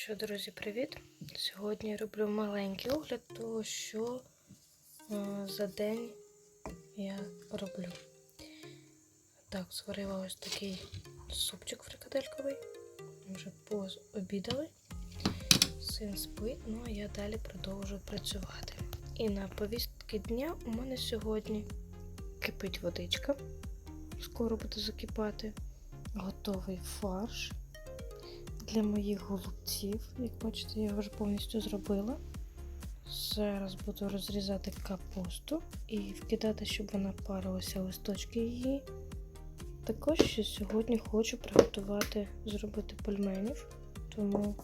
що, друзі, привіт! Сьогодні роблю маленький огляд того, що е, за день я роблю. Так, зварила ось такий супчик фрикадельковий. Вже пообідали. Син спить, ну а я далі продовжую працювати. І на повістки дня у мене сьогодні кипить водичка. Скоро буде закипати. Готовий фарш для моїх голубців. Як бачите, я його вже повністю зробила. Зараз буду розрізати капусту і вкидати, щоб вона парилася листочки її. Також ще сьогодні хочу приготувати, зробити пельменів, тому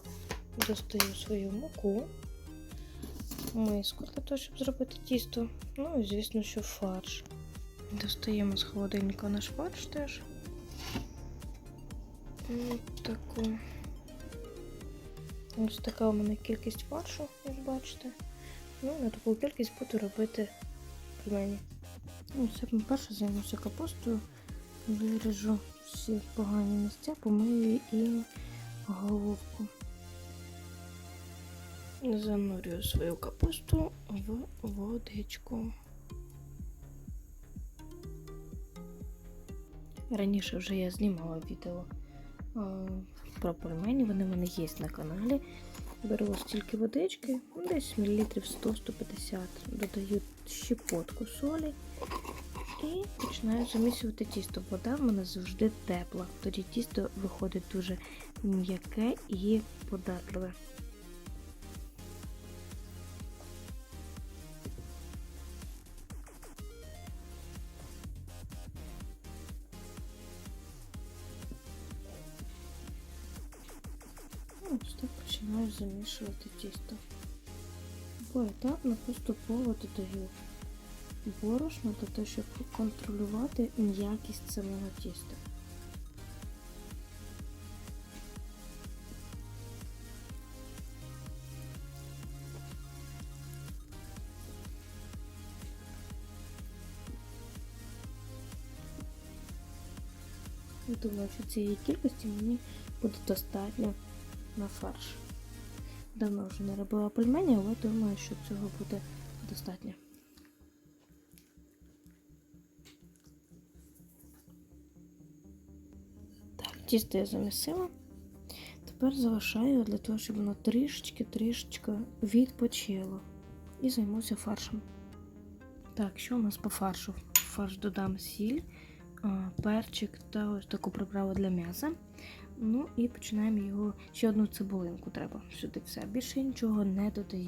достаю свою муку, миску для того, щоб зробити тісто. Ну і, звісно, що фарш. Достаємо з холодильника наш фарш теж. Ось таку. Ось така у мене кількість фаршу, як бачите. Ну, на таку кількість буду робити пельмені. Ну, це перше займуся капустою. Виріжу всі погані місця, помию і головку. Занурюю свою капусту в водичку. Раніше вже я знімала відео про пельмені, вони в мене є на каналі. Беру стільки водички, ну, десь мілілітрів 100-150, додаю щепотку солі і починаю замісювати тісто. Вода в мене завжди тепла, тоді тісто виходить дуже м'яке і податливе. Ось так починаю замішувати тісто. Поетапно поступово додаю борошно для того, щоб контролювати м'якість самого тіста. Думаю, що цієї кількості мені буде достатньо на фарш. Давно вже не робила пельмені, але думаю, що цього буде достатньо. Так, тісто я замісила. Тепер залишаю для того, щоб воно трішечки-трішечки відпочило. І займуся фаршем. Так, що у нас по фаршу? Фарш додам сіль, перчик та ось таку приправу для м'яса. Ну і починаємо його. Ще одну цибулинку треба сюди все. Більше нічого не додаю.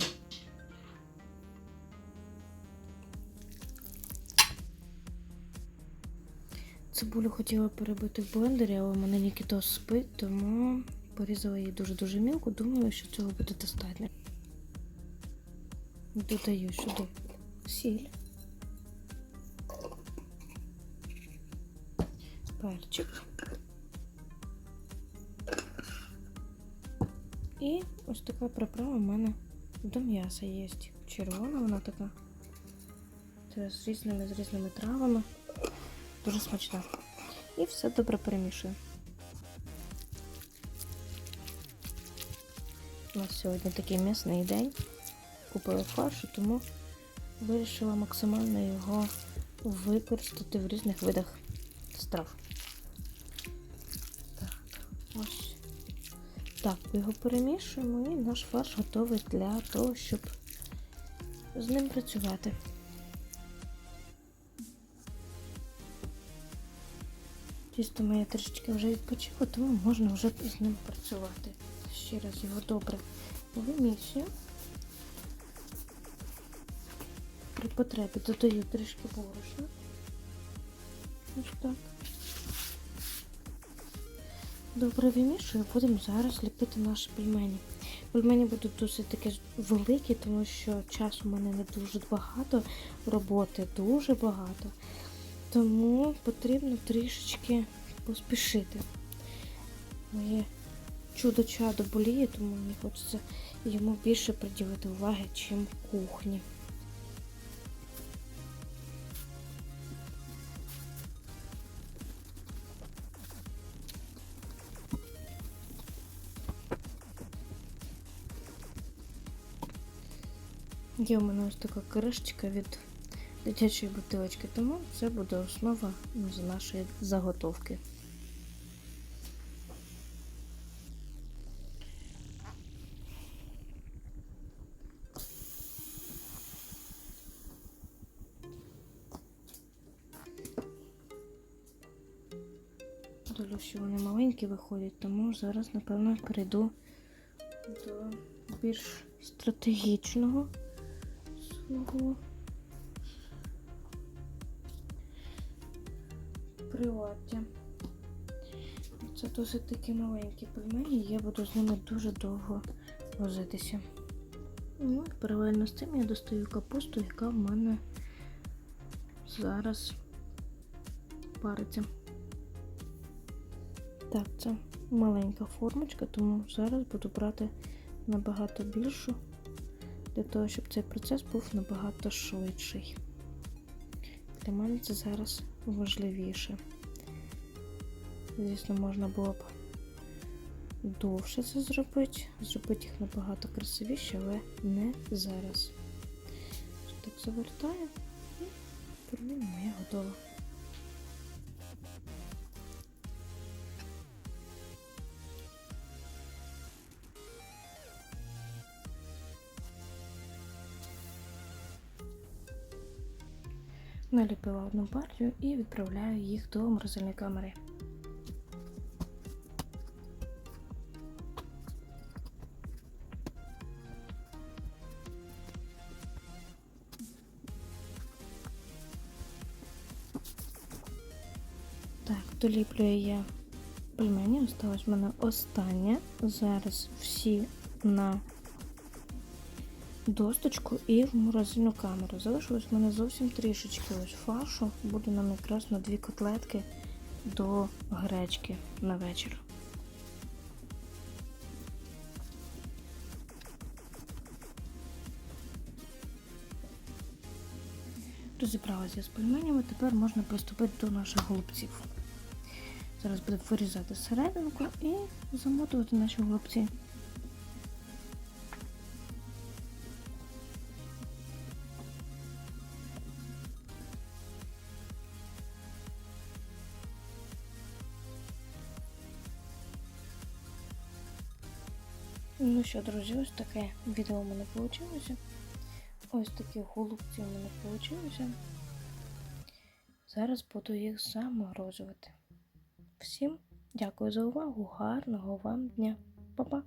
Цибулю хотіла перебити в блендері, але в мене Нікітос спить, тому порізала її дуже-дуже мілко. Думаю, що цього буде достатньо. Додаю сюди сіль, перчик. І ось така приправа в мене до м'яса є. Червона вона така. Це з різними з різними травами. Дуже смачна. І все добре перемішую. У нас сьогодні такий м'ясний день. Купила фаршу, тому вирішила максимально його використати в різних видах страв. Так, ось. Так, його перемішуємо і наш фарш готовий для того, щоб з ним працювати. Тісто моє трішечки вже відпочило, тому можна вже з ним працювати. Ще раз його добре вимісюю. При потребі додаю трішки борошна. Ось так. Добре вимішую, будемо зараз ліпити наші пельмені. Пельмені будуть досить таки великі, тому що часу в мене не дуже багато, роботи дуже багато. Тому потрібно трішечки поспішити. Моє чудо-чадо боліє, тому мені хочеться йому більше приділити уваги, чим кухні. Є у мене ось така кришечка від дитячої бутилочки, тому це буде основа з нашої заготовки. Долю, що вони маленькі виходять, тому зараз, напевно, перейду до більш стратегічного свого приладдя. Це досить такі маленькі пельмені, я буду з ними дуже довго возитися. Ну, паралельно з цим я достаю капусту, яка в мене зараз париться. Так, це маленька формочка, тому зараз буду брати набагато більшу, для того, щоб цей процес був набагато швидший. Для мене це зараз важливіше. Звісно, можна було б довше це зробити, зробити їх набагато красивіше, але не зараз. Так завертаю і пельмені моя готова. Наліпила одну партію і відправляю їх до морозильної камери. Так, доліплюю я пельмені. Осталось в мене останнє. Зараз всі на досточку і в морозильну камеру. Залишилось в мене зовсім трішечки ось фаршу. Буде нам якраз на дві котлетки до гречки на вечір. Розібралася з пельменями, тепер можна приступити до наших голубців. Зараз буду вирізати серединку і замотувати наші голубці. Ну що, друзі, ось таке відео у мене вийшло. Ось такі голубці у мене вийшли. Зараз буду їх заморозувати. Всім дякую за увагу, гарного вам дня. Па-па!